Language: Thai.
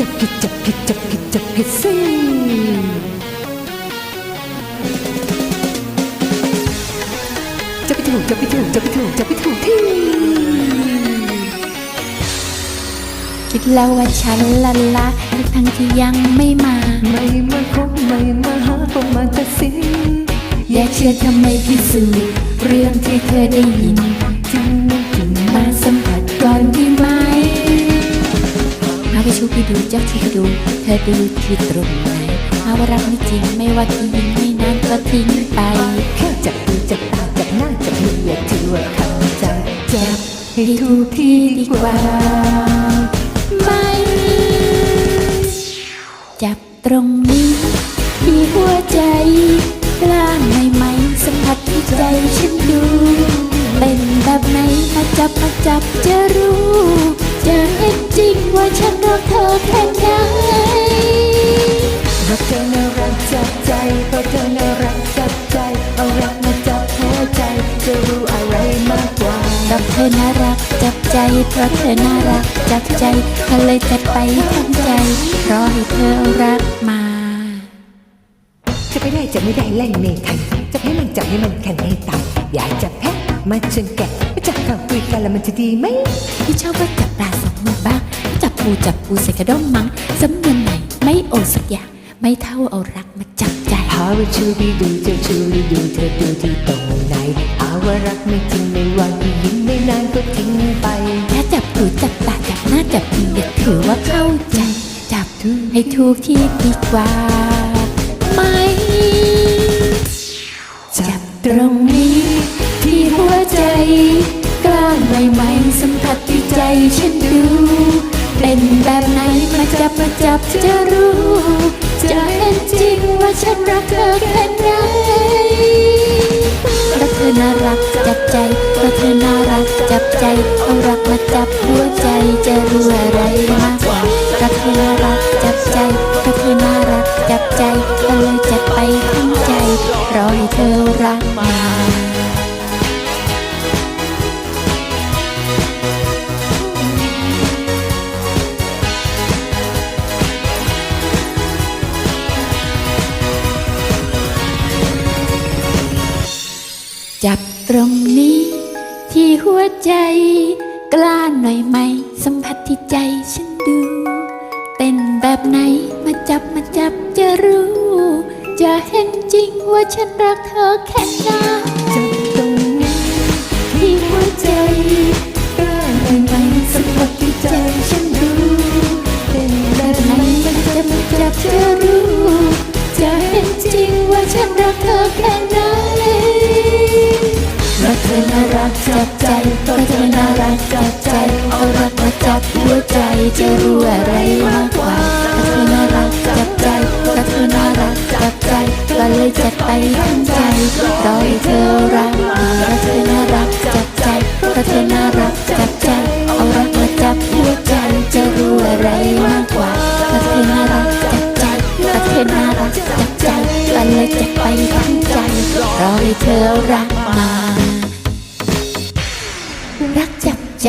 จับผิจับผิจับผิจับผิดสิจะไปถูกจะไปถูกจะไปถูกจะไปถูกที่ คิดแล้วว่าฉันละละทั้งที่ยังไม่มา ไม่มาพบไม่มาหาก็มาตัดสินอย่าเชื่อทำไมพิสูจน์เรื่องที่เธอได้ยิน ชูพี่ดูจ้าที่ดู เธอดูที่ตรงไหนหาว่ารักไม่จริงไม่ว่าที่ยิงไม่นานก็ทิ้งไปแค่จับมือจับตาจับหน้าจับมืออย่าถือว่าคำจับจับให้ถูกที่ดีกว่าไม่จับตรงนี้ที่หัวใจกล้าไหมไหมสัมผัสที่ใจฉันดู เป็นแบบไหนมาจับมาจับจะรู้ จะเห็นจริงว่าฉันรักเธอแค่ไหนรักเธอน่ารักจับใจเพราะเธอน่ารักจับใจ เอารักมาจับหัวใจ จะรู้อะไรมากกว่ากับเธอน่ารักจับใจ เพราะเธอน่ารักจับใจก็เลยจัดไปทั้งใจเพราะให้เธอรักมา จะไม่ได้จะไม่ได้เล่นเมทันจะให้มันจับให้มันแข่งให้ตายอยากจะแพ้ มาจนแก่มาจับข่าวคุยกันแล้วมันจะดีไหมที่ชอบว่าจับปลาสองมือบ้างจับปูจับปูใส่กระด้งมั้งสำเนียงไหนไม่โอสักอย่างไม่เท่าเอารักมาจับใจหาว่าชูดีดูเจะชูดีดูเธอดูที่ตรงไหนหาว่ารักไม่จริงไม่วันที่ยิ้มไม่นานก็ทิ้งไปถ้าจับหูจับตาจับหน้าจับมืออย่าถือว่าเข้าใจ จับให้ถูกที่ดีกว่าไหมจับตรง ฉันดู เป็นแบบไหนมาจับมาจับจะรู้ จะเห็นจริงว่าฉันรักเธอแค่ไหนรักเธอน่ารักจับใจรักเธอน่ารักจับใจเอารักมาจับหัวใจจะรู้อะไรมา จับตรงนี้ ที่หัวใจ กล้าหน่อยไหม สัมผัสที่ใจฉันดูเป็นแบบไหนมาจับมาจับจะรู้ จะเห็นจริงว่าฉันรักเธอแค่ไหนจับตรงนี้ที่หัว จับใจกเธอน่ารักจับใจเอารักมาจับหัวใจจะรู้อะไรมากกว่ากเธอน่ารักจับใจกเธอน่ารักจับใจก็เลยจัดไปทั้งใจรอให้เธอรักมารักเธอน่ารักจับใจรักเธอน่ารักจับใจเอารักมาจับหัวใจจะรู้อะไรมากกว่ารักเธอน่ารักจับใจรักเธอน่ารักจับใจก็เลยจัดไปทั้งใจรอให้เธอรักมา รักจับใจ